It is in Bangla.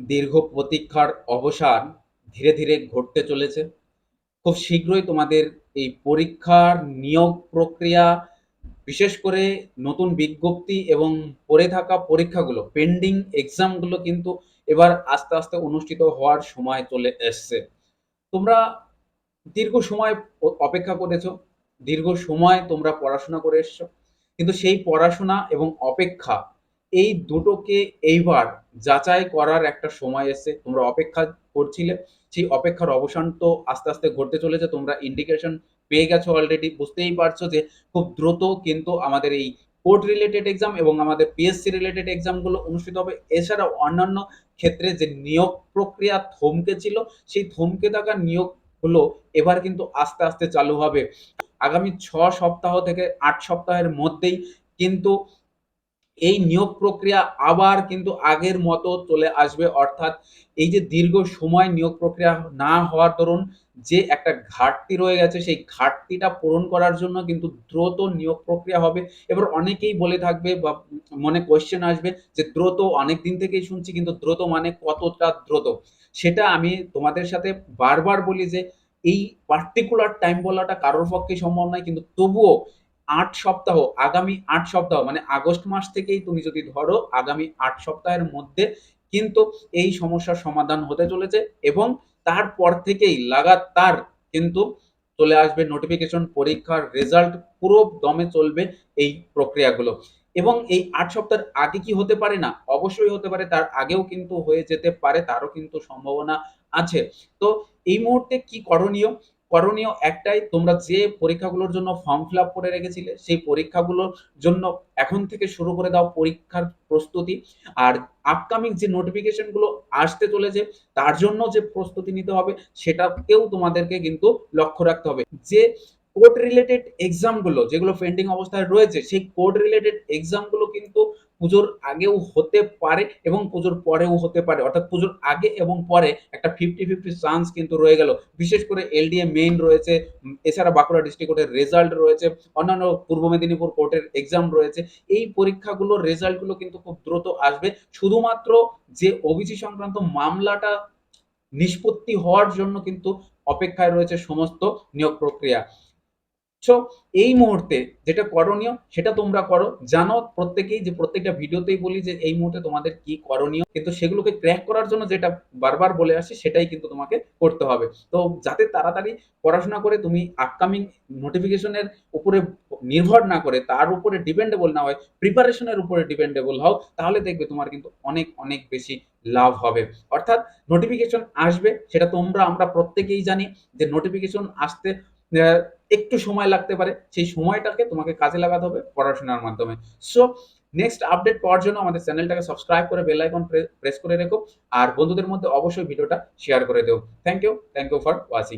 দীর্ঘ প্রতীক্ষার অবসান ধীরে ধীরে ঘটতে চলেছে। খুব শীঘ্রই তোমাদের এই পরীক্ষার নিয়োগ প্রক্রিয়া, বিশেষ করে নতুন বিজ্ঞপ্তি এবং পড়ে থাকা পরীক্ষাগুলো পেন্ডিং এক্সামগুলো কিন্তু এবার আস্তে আস্তে অনুষ্ঠিত হওয়ার সময় চলে এসছে। তোমরা দীর্ঘ সময় অপেক্ষা করেছ, দীর্ঘ সময় তোমরা পড়াশোনা করে এসছো, কিন্তু সেই পড়াশোনা এবং অপেক্ষা এই দুটোকে এইবার যাচাই করার একটা সময় এসেছে। তোমরা অপেক্ষা করছিলে। সেই অপেক্ষার অবসান তো আস্তে আস্তে ঘটতে চলেছে। তোমরা ইন্ডিকেশন পেয়ে গেছো অলরেডি বুঝতেই পারছ যে খুব দ্রুত কিন্তু আমাদের এই কোর্ট রিলেটেড এক্সাম এবং আমাদের পিএসসি রিলেটেড এক্সামগুলো অনুষ্ঠিত হবে। এছাড়াও অন্যান্য ক্ষেত্রে যে নিয়োগ প্রক্রিয়া থমকে ছিল, সেই থমকে থাকা নিয়োগগুলো এবার কিন্তু আস্তে আস্তে চালু হবে। আগামী ছ সপ্তাহ থেকে আট সপ্তাহের মধ্যেই কিন্তু এই নিয়োগ প্রক্রিয়া আবার কিন্তু আগের মতো চলে আসবে। অর্থাৎ এই যে দীর্ঘ সময় নিয়োগ প্রক্রিয়া না হওয়ার দরুন যে একটা ঘাটতি রয়ে গেছে, সেই ঘাটতিটা পূরণ করার জন্য কিন্তু দ্রুত নিয়োগ প্রক্রিয়া হবে। এবার অনেকেই বলে থাকবে বা মনে কোয়েশ্চেন আসবে যে দ্রুত অনেক দিন থেকেই শুনছি, কিন্তু দ্রুত মানে কতটা দ্রুত? সেটা আমি তোমাদের সাথে বারবার বলি যে এই পার্টিকুলার টাইম বলাটা কারোর পক্ষে সম্ভব নয়, কিন্তু তবুও আট সপ্তাহ, আগামী আট সপ্তাহ মানে আগস্ট মাস থেকেই তুমি যদি ধরো, আগামী আট সপ্তাহের মধ্যে কিন্তু এই সমস্যার সমাধান হতে চলেছে এবং তারপর থেকেই লাগাতার কিন্তু চলে আসবে নোটিফিকেশন পরীক্ষার রেজাল্ট পুরো দমে চলবে এই প্রক্রিয়াগুলো। এবং এই আট সপ্তাহের আগে কি হতে পারে না? অবশ্যই হতে পারে, তার আগেও কিন্তু হয়ে যেতে পারে, তারও কিন্তু সম্ভাবনা আছে। তো এই মুহূর্তে কি করণীয়? করণীয় একটাই, তোমরা যে পরীক্ষাগুলোর জন্য ফর্ম ফিল আপ করে রেখেছিলে, সেই পরীক্ষাগুলোর জন্য এখন থেকে শুরু করে দাও পরীক্ষার প্রস্তুতি। আর আপকামিং যে নোটিফিকেশনগুলো আসতে চলেছে, তার জন্য যে প্রস্তুতি নিতে হবে সেটাকেও তোমাদেরকে কিন্তু লক্ষ্য রাখতে হবে। যে কোর্ট রিলেটেড এক্সামগুলো যেগুলো পেন্ডিং অবস্থায় রয়েছে, সেই কোর্ট রিলেটেড এক্সামগুলো কিন্তু পুজোর আগেও হতে পারে এবং পুজোর পরেও হতে পারে। অর্থাৎ পুজোর আগে এবং পরে একটা ফিফটি ফিফটি চান্স কিন্তু রয়ে গেল। বিশেষ করে এলডিএ মেইন রয়েছে, এছাড়া বাঁকুড়া ডিস্ট্রিক্ট কোর্টের রেজাল্ট রয়েছে, অন্যান্য পূর্ব মেদিনীপুর কোর্টের এক্সাম রয়েছে। এই পরীক্ষাগুলোর রেজাল্টগুলো কিন্তু খুব দ্রুত আসবে। শুধুমাত্র যে ওবিসি সংক্রান্ত মামলাটা নিষ্পত্তি হওয়ার জন্য কিন্তু অপেক্ষায় রয়েছে সমস্ত নিয়োগ প্রক্রিয়া। সো এই মুহূর্তে যেটা করণীয়, সেটা তোমরা করো। জানো প্রত্যেকেই যে প্রত্যেকটা ভিডিওতেই বলি যে এই মুহূর্তে তোমাদের কি করণীয়, কিন্তু সেগুলোকে ক্র্যাক করার জন্য যেটা বারবার বলে আসি, সেটাই কিন্তু তোমাকে করতে হবে। তো যাতে তাড়াতাড়ি পড়াশোনা করে তুমি আপকামিং নোটিফিকেশনের উপরে নির্ভর না করে, তার উপরে ডিপেন্ডেবল না হয় প্রিপারেশনের উপরে ডিপেন্ডেবল হও, তাহলে দেখবে তোমার কিন্তু অনেক অনেক বেশি লাভ হবে। অর্থাৎ নোটিফিকেশন আসবে, সেটা তোমরা, আমরা প্রত্যেকেই জানি যে নোটিফিকেশন আসতে একটু সময় লাগতে পারে, সেই সময়টাকে তোমাকে কাজে লাগাতে হবে পড়াশোনার মাধ্যমে। সো নেক্সট আপডেট পাওয়ার জন্য আমাদের চ্যানেলটাকে সাবস্ক্রাইব করে বেল আইকন প্রেস করে রেখো। আর বন্ধুদের মধ্যে অবশ্যই ভিডিওটা শেয়ার করে দেও। Thank you thank you for watching